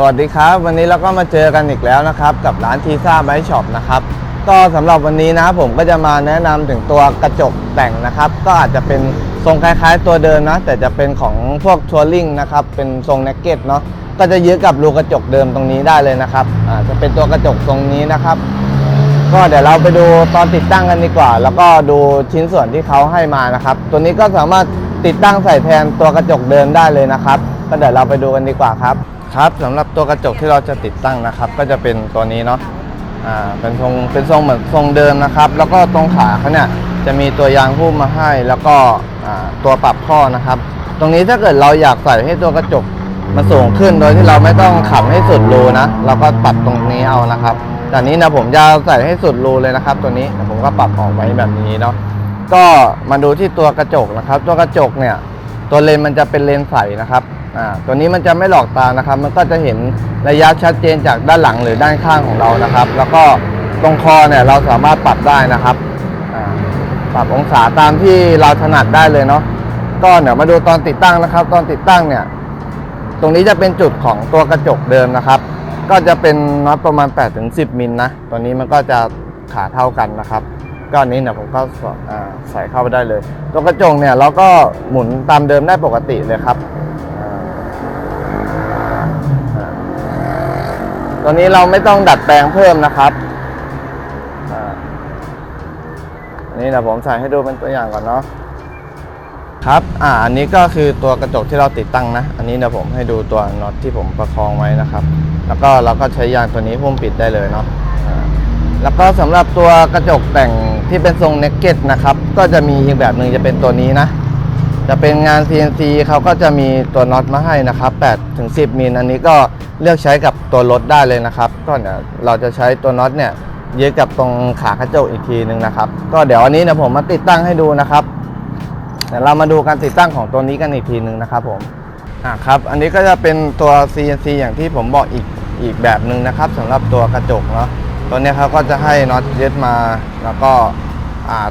สวัสดีครับ วันนี้เราก็มาเจอกันอีกแล้วนะครับ กับร้านทีซ่าไบช็อปนะครับก็สำหรับวันนี้นะผมก็จะมาแนะนำถึงตัวกระจกแต่งนะครับ ก็อาจจะเป็นทรงคล้ายๆตัวเดิมนะ แต่จะเป็นของพวกทัวริงนะครับเป็นทรงเนกเก็ตเนาะก็จะยึดกับรูกระจกเดิมตรงนี้ได้เลยนะครับอ่าจะเป็นตัวกระจกทรงนี้นะครับ ก็เดี๋ยวเราไปดูตอนติดตั้งกันดีกว่า แล้วก็ดูชิ้นส่วนที่เขาให้มานะครับ ตัวนี้ก็สามารถติดตั้งใส่แทนตัวกระจกเดิมได้เลยนะครับ ก็เดี๋ยวเราไปดูกันดีกว่าครับ ครับสำหรับตัวกระจกที่เราจะติดตั้งนะครับ ก็จะเป็นตัวนี้เนาะอ่าเป็นทรงเป็นทรงเหมือนทรงเดิมนะครับ แล้วก็ตรงขาเขาเนี่ยจะมีตัวยางหุ้มมาให้ แล้วก็อ่าตัวปรับข้อนะครับ ตรงนี้ถ้าเกิดเราอยากใส่ให้ตัวกระจกมันสูงขึ้นโดยที่เราไม่ต้องขับให้สุดรูนะ เราก็ปรับตรงนี้เอานะครับแต่นี้นะผมจะใส่ให้สุดรูเลยนะครับ ตัวนี้ผมก็ปรับออกไว้แบบนี้เนาะก็มาดูที่ตัวกระจกนะครับ ตัวกระจกเนี่ย ตัวเลนมันจะเป็นเลนใสนะครับ อ่าตัวนี้มันจะไม่หลอกตานะครับ มันก็จะเห็นระยะชัดเจนจากด้านหลังหรือด้านข้างของเรานะครับ แล้วก็ตรงคอเนี่ยเราสามารถปรับได้นะครับปรับองศาตามที่เราถนัดได้เลยเนาะก็เดี๋ยวมาดูตอนติดตั้งนะครับ ตอนติดตั้งเนี่ย ตรงนี้จะเป็นจุดของตัวกระจกเดิมนะครับ ก็จะเป็นน็อตประมาณ8-10มิลนะตัวนี้มันก็จะขาเท่ากันนะครับก็อันนี้เนี่ยผมก็ใส่เข้าไปได้เลย ตัวกระจกเนี่ยเราก็หมุนตามเดิมได้ปกติเลยครับ ตัวนี้เราไม่ต้องดัดแปลงเพิ่มนะครับอันนี้เดี๋ยวผมใส่ให้ดูเป็นตัวอย่างก่อนเนาะครับ อ่า อันนี้ก็คือตัวกระจกที่เราติดตั้งนะ อันนี้เดี๋ยวผมให้ดูตัวน็อตที่ผมประคองไว้นะครับ แล้วก็เราก็ใช้ยางตัวนี้พุ่มปิดได้เลยเนาะแล้วก็สำหรับตัวกระจกแต่งที่เป็นทรงเน็กเก็ตนะครับ ก็จะมีอีกแบบหนึ่งจะเป็นตัวนี้นะ จะเป็นงาน CNC เขาก็จะมีตัวน็อตมาให้นะครับ8ถึง10มิลอันนี้ก็เลือกใช้กับตัวรถได้เลยนะครับก็เดี๋ยวเราจะใช้ตัวน็อตเนี่ยยึดกับตรงขากระจกอีกทีหนึ่งนะครับก็เดี๋ยวอันนี้เดี๋ยวผมมาติดตั้งให้ดูนะครับเดี๋ยวเรามาดูการติดตั้งของตัวนี้กันอีกทีหนึ่งนะครับผมอ่าครับอันนี้ก็จะเป็นตัว CNC อย่างที่ผมบอกอีกอีกแบบหนึ่งนะครับสำหรับตัวกระจกเนาะตัวนี้เขาก็จะให้น็อตยึดมาแล้วก็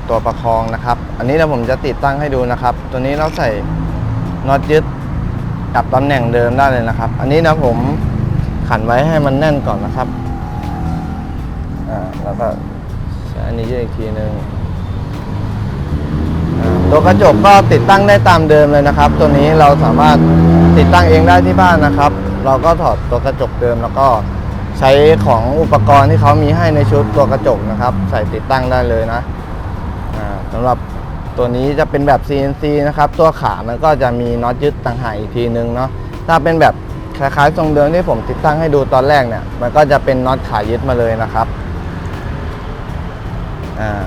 ตัวประคองนะครับ อันนี้เดี๋ยวผมจะติดตั้งให้ดูนะครับ ตัวนี้เราใส่น็อตยึดกับตำแหน่งเดิมได้เลยนะครับ อันนี้นะผมขันไว้ให้มันแน่นก่อนนะครับอ่าแล้วก็ใช้อันนี้ยึดอีกทีหนึ่งตัวกระจกก็ติดตั้งได้ตามเดิมเลยนะครับ ตัวนี้เราสามารถติดตั้งเองได้ที่บ้านนะครับ เราก็ถอดตัวกระจกเดิมแล้วก็ใช้ของอุปกรณ์ที่เขามีให้ในชุดตัวกระจกนะครับ ใส่ติดตั้งได้เลยนะ สำหรับตัวนี้จะเป็นแบบ CNC นะครับ ตัวขามันก็จะมีน็อตยึดต่างหากอีกทีนึงเนาะถ้าเป็นแบบคล้ายๆทรงเดิมที่ผมติดตั้งให้ดูตอนแรกเนี่ย มันก็จะเป็นน็อตขายึดมาเลยนะครับอ่า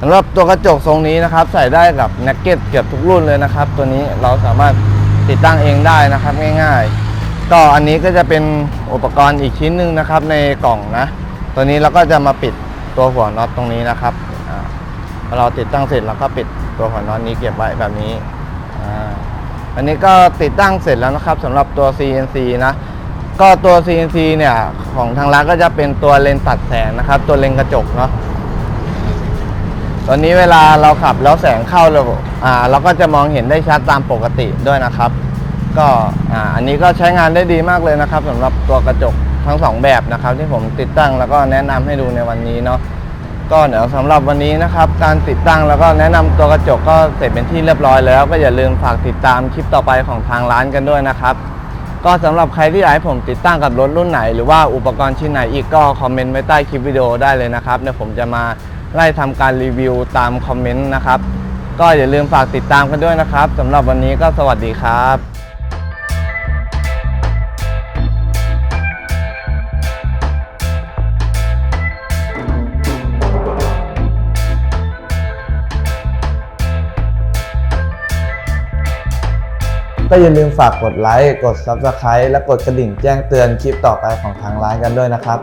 สำหรับตัวกระจกทรงนี้นะครับ ใส่ได้กับแน็กเก็ตเกือบทุกรุ่นเลยนะครับ ตัวนี้เราสามารถติดตั้งเองได้นะครับง่ายๆก็อันนี้ก็จะเป็นอุปกรณ์อีกชิ้นหนึ่งนะครับในกล่องนะ ตัวนี้เราก็จะมาปิดตัวหัวน็อตตรงนี้นะครับ พอเราติดตั้งเสร็จเราก็ปิดตัวหัวน็อตนี้เก็บไว้แบบนี้อ่าอันนี้ก็ติดตั้งเสร็จแล้วนะครับสำหรับตัว CNC นะก็ตัว CNC เนี่ยของทางร้านก็จะเป็นตัวเลนส์ตัดแสงนะครับ ตัวเลนส์กระจกเนาะตอนนี้เวลาเราขับแล้วแสงเข้าเราอ่าเราก็จะมองเห็นได้ชัดตามปกติด้วยนะครับ ก็อ่าอันนี้ก็ใช้งานได้ดีมากเลยนะครับสำหรับตัวกระจกทั้งสองแบบนะครับ ที่ผมติดตั้งแล้วก็แนะนำให้ดูในวันนี้เนาะ ก็เดี๋ยวสำหรับวันนี้นะครับ การติดตั้งแล้วก็แนะนำตัวกระจกก็เสร็จเป็นที่เรียบร้อยแล้ว ก็อย่าลืมฝากติดตามคลิปต่อไปของทางร้านกันด้วยนะครับ ก็สำหรับใครที่อยากให้ผมติดตั้งกับรถรุ่นไหน หรือว่าอุปกรณ์ชิ้นไหนอีกก็คอมเมนต์ไว้ใต้คลิปวิดีโอได้เลยนะครับเดี๋ยวผมจะมาไล่ทำการรีวิวตามคอมเมนต์นะครับ ก็อย่าลืมฝากติดตามกันด้วยนะครับสำหรับวันนี้ก็สวัสดีครับ ก็อย่าลืมฝากกดไลค์ กด Subscribe และกดกระดิ่งแจ้งเตือนคลิปต่อไปของทางร้านกันด้วยนะครับ